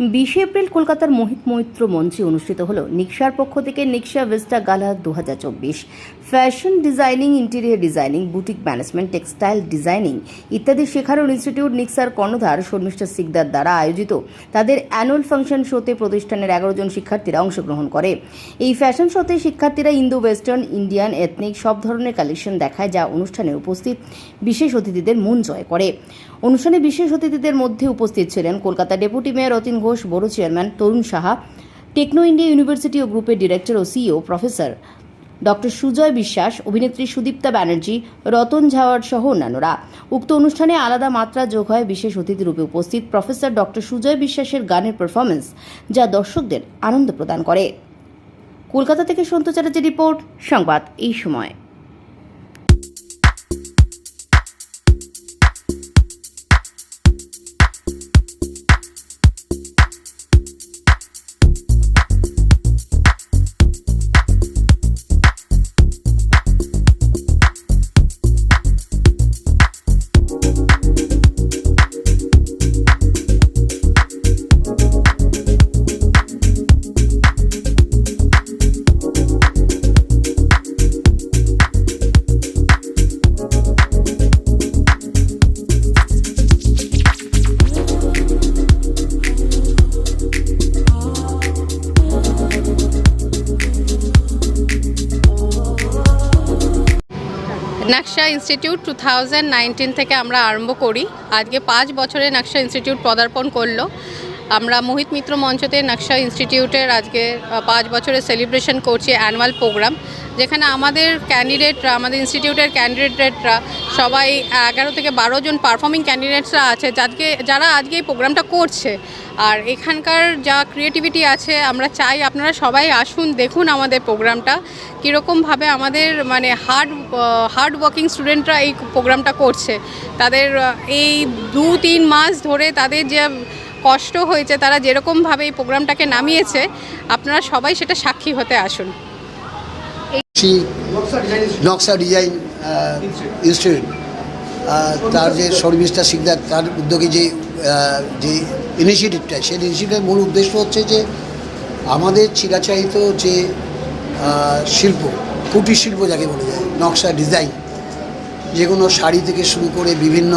বিশে এপ্রিল কলকাতার মোহিত মৈত্র মঞ্চে অনুষ্ঠিত হল নিক্সার পক্ষ থেকে নিক্সা ভিস্টা গালা দুহাজার চব্বিশ। Fashion designing, interior designing, boutique management, textile designing ইত্যাদি শেখানোর ইনস্টিটিউট নিক্সার কর্ণধার শর্মিষ্ঠা সিকদার দ্বারা আয়োজিত তাদের অ্যানুয়াল ফাংশন শোতে প্রতিষ্ঠানের এগারো জন শিক্ষার্থীরা অংশগ্রহণ করে। এই ফ্যাশন শোতে শিক্ষার্থীরা ইন্দো, ওয়েস্টার্ন, ইন্ডিয়ান, এথনিক সব ধরনের কালেকশন দেখায় যা অনুষ্ঠানে উপস্থিত বিশেষ অতিথিদের মন জয় করে। অনুষ্ঠানে বিশেষ অতিথিদের মধ্যে উপস্থিত ছিলেন কলকাতা ডেপুটি মেয়র অতীন ঘোষ বড় chairman Tarun Saha, Techno India University ও গ্রুপের ডিরেক্টর ও CEO professor doctor Sujoy Biswas, অভিনেত্রী সুদীপ্তা ব্যানার্জি, রতন ঝাওয়ার সহ অন্যান্যরা। উক্ত অনুষ্ঠানে আলাদা মাত্রা যোগ হয় বিশেষ অতিথি রূপে উপস্থিত প্রফেসর ডক্টর সুজয় বিশ্বাসের গানের পারফরমেন্স যা দর্শকদের আনন্দ প্রদান করে। কলকাতা থেকে সন্ত চ্যাটার্জি রিপোর্ট, সংবাদ এই সময়। Naksha institute two thousand nineteen থেকে আমরা আরম্ভ করি। আজকে পাঁচ বছরে নাকশা ইনস্টিটিউট পদার্পণ করল। আমরা মোহিত মিত্র মঞ্চতে নাকশা ইনস্টিটিউটের আজকে পাঁচ বছরের সেলিব্রেশন করছি অ্যানুয়াল প্রোগ্রাম। যেখানে আমাদের ক্যান্ডিডেটরা আমাদের ইনস্টিটিউটের ক্যান্ডিডেটরা সবাই এগারো থেকে বারো জন পারফর্মিং ক্যান্ডিডেটসরা আছে, যাকে, যারা আজকে এই প্রোগ্রামটা করছে। আর এখানকার যা ক্রিয়েটিভিটি আছে, আমরা চাই আপনারা সবাই আসুন, দেখুন আমাদের প্রোগ্রামটা কীরকমভাবে আমাদের মানে হার্ড হার্ড ওয়ার্কিং স্টুডেন্টরা এই প্রোগ্রামটা করছে। তাদের এই দু তিন মাস ধরে তাদের যে কষ্ট হয়েছে, তারা যেরকমভাবে এই প্রোগ্রামটাকে নামিয়েছে, আপনারা সবাই সেটা সাক্ষী হতে আসুন। শ্রী নকশা ডিজাইন ইনস্টিটিউট। তার যে শর্মিষ্ঠা সিকদার, তার উদ্যোগে যে যে ইনিশিয়েটিভটা সেই ইনিশিয়েটিভের মূল উদ্দেশ্য হচ্ছে যে, আমাদের চিরাচারিত যে শিল্প, কুটির শিল্প যাকে বলে যায়, নকশা ডিজাইন, যে কোনো শাড়ি থেকে শুরু করে বিভিন্ন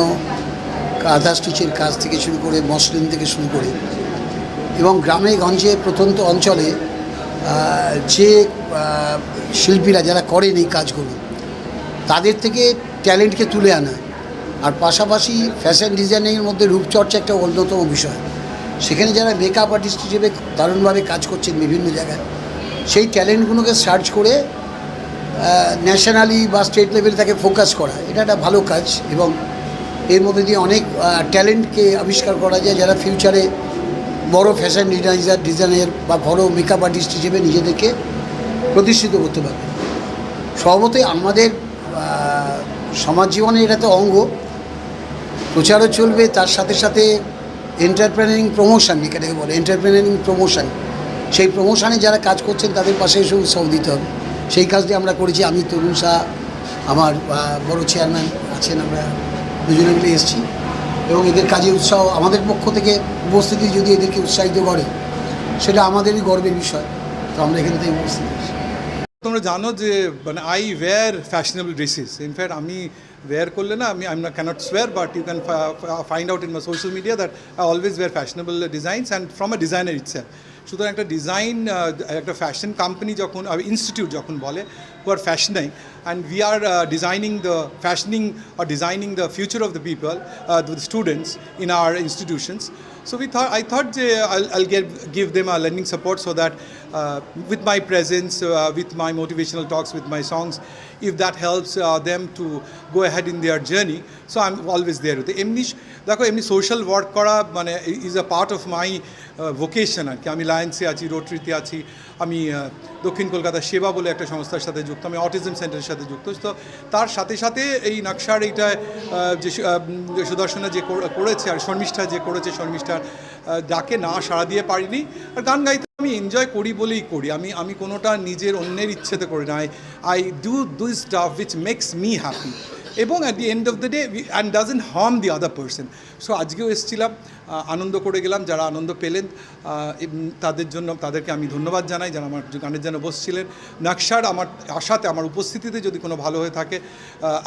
কাঁথা স্টিচের কাজ থেকে শুরু করে মসলিন থেকে শুরু করে, এবং গ্রামে গঞ্জে প্রত্যন্ত অঞ্চলে যে শিল্পীরা যারা করেন এই কাজগুলো, তাদের থেকে ট্যালেন্টকে তুলে আনা। আর পাশাপাশি ফ্যাশন ডিজাইনিংয়ের মধ্যে রূপচর্চা একটা অন্যতম বিষয়। সেখানে যারা মেকআপ আর্টিস্ট হিসেবে দারুণভাবে কাজ করছেন বিভিন্ন জায়গায়, সেই ট্যালেন্টগুলোকে সার্চ করে ন্যাশনালি বা স্টেট লেভেলে তাকে ফোকাস করা। এটা একটা ভালো কাজ এবং এর মধ্যে দিয়ে অনেক ট্যালেন্টকে আবিষ্কার করা যায় যারা ফিউচারে বড় ফ্যাশন ডিজাইনার ডিজাইনার বা বড় মেকআপ আর্টিস্ট হিসেবে নিজেদেরকে প্রতিষ্ঠিত করতে পারবে। স্বভাবতই আমাদের সমাজ জীবনে এটা তো অঙ্গ। প্রচারও চলবে, তার সাথে সাথে এন্টারপ্রেনারিং প্রমোশন এটাকে বলে এন্টারপ্রেনারিং প্রমোশন সেই প্রমোশনে যারা কাজ করছেন, তাদের পাশে এসে উৎসাহ দিতে হবে। সেই কাজটি আমরা করেছি, আমি, তরুণ শাহ, আমার বড় চেয়ারম্যান আছেন আমরা দুজনে মিলে এসেছি। এবং এদের কাজে উৎসাহ, আমাদের পক্ষ থেকে উপস্থিতি যদি এদেরকে উৎসাহিত করে, সেটা আমাদেরই গর্বের বিষয়। তো আমরা এখান থেকে উপস্থিত তোমরা জানো যে মানে I wear fashionable dresses in fact আমি ওয়্যার করলে না আমি I can't swear but you can find out in my social media that I always wear fashionable designs and from a designer itself সুতরাং একটা ডিজাইন একটা fashion company যখন institute যখন বলে who are fashioning and we are designing the fashioning are designing the future of the people the students in our institutions we thought, I thought uh, I'll, I'll give, give them a learning support so that uh, with my presence, uh, with my motivational talks, with my songs, if that helps uh, them to go ahead in their journey, so I'm always there with. এমনি দেখো এমনি social work করা মানে is a part of my vocation আর কি। আমি লায়েন্সে আছি রোটারিতে আছি। আমি দক্ষিণ কলকাতা সেবা বলে একটা সংস্থার সাথে যুক্ত। আমি অটিজম সেন্টারের সাথে যুক্ত। তো তার সাথে সাথে এই নকশার এইটা যে সুদর্শনা যে কর- করেছে আর শর্মিষ্ঠা যে করেছে শর্মিষ্ঠার ডাকে না সাড়া দিয়ে পারিনি। আর গান গাইতে আমি এনজয় করি বলেই করি। আমি আমি কোনোটা নিজের অন্যের ইচ্ছেতে করি না। I do do stuff which makes me happy এবং at the end of the day and doesn't harm the other person so আজকেও এসেছিলাম আনন্দ করে গেলাম। যারা আনন্দ পেলেন তাদের জন্য, তাদেরকে আমি ধন্যবাদ জানাই। যারা আমার গানের জন্য বসছিলেন। নকশার আমার আশাতে, আমার উপস্থিতিতে যদি কোনো ভালো হয়ে থাকে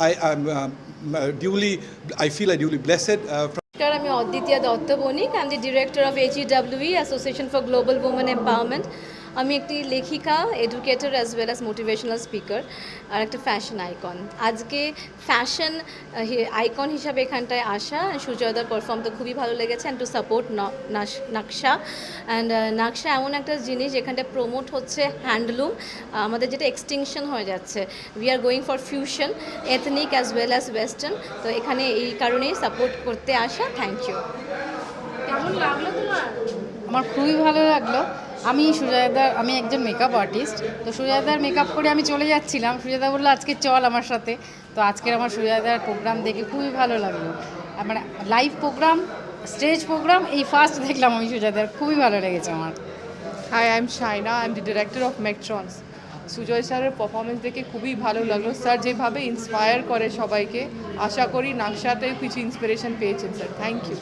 I duly I feel I duly blessed নমস্কার আমি অদ্বিতীয়া Dutta Banik. I am the director of HEWE association for global women empowerment আমি একটি লেখিকা educator as well as motivational speaker আর একটা ফ্যাশন আইকন আজকে ফ্যাশন আইকন হিসাবে এখানটায় আসা। সুজয়দার পারফর্ম তো খুবই ভালো লেগেছে and to support Naksha. And Naksha এমন একটা জিনিস যেখানটায় প্রমোট হচ্ছে হ্যান্ডলুম আমাদের যেটা এক্সটিংশন হয়ে যাচ্ছে। We are going for fusion ethnic as well as western তো এখানে এই কারণেই সাপোর্ট করতে আসা। থ্যাংক ইউ কেমন লাগল তোমার? আমার খুবই ভালো লাগল। আমি সুজয়দার আমি একজন মেকআপ আর্টিস্ট তো সুজয়দার মেকআপ করে আমি চলে যাচ্ছিলাম। সুজয়দা বলল, আজকে চল আমার সাথে। তো আজকের আমার সুজয়দার প্রোগ্রাম দেখে খুবই ভালো লাগল। মানে লাইভ প্রোগ্রাম স্টেজ প্রোগ্রাম এই ফার্স্ট দেখলাম আমি সুজয়দার খুবই ভালো লেগেছে আমার। Hi I am Shaina I am the director of Mechtrons Sujoy স্যারের পারফরমেন্স দেখে খুবই ভালো লাগল। স্যার যেভাবে ইন্সপায়ার করে সবাইকে, আশা করি নাকশাতেও কিছু ইন্সপিরেশন পেয়েছেন স্যার থ্যাংক ইউ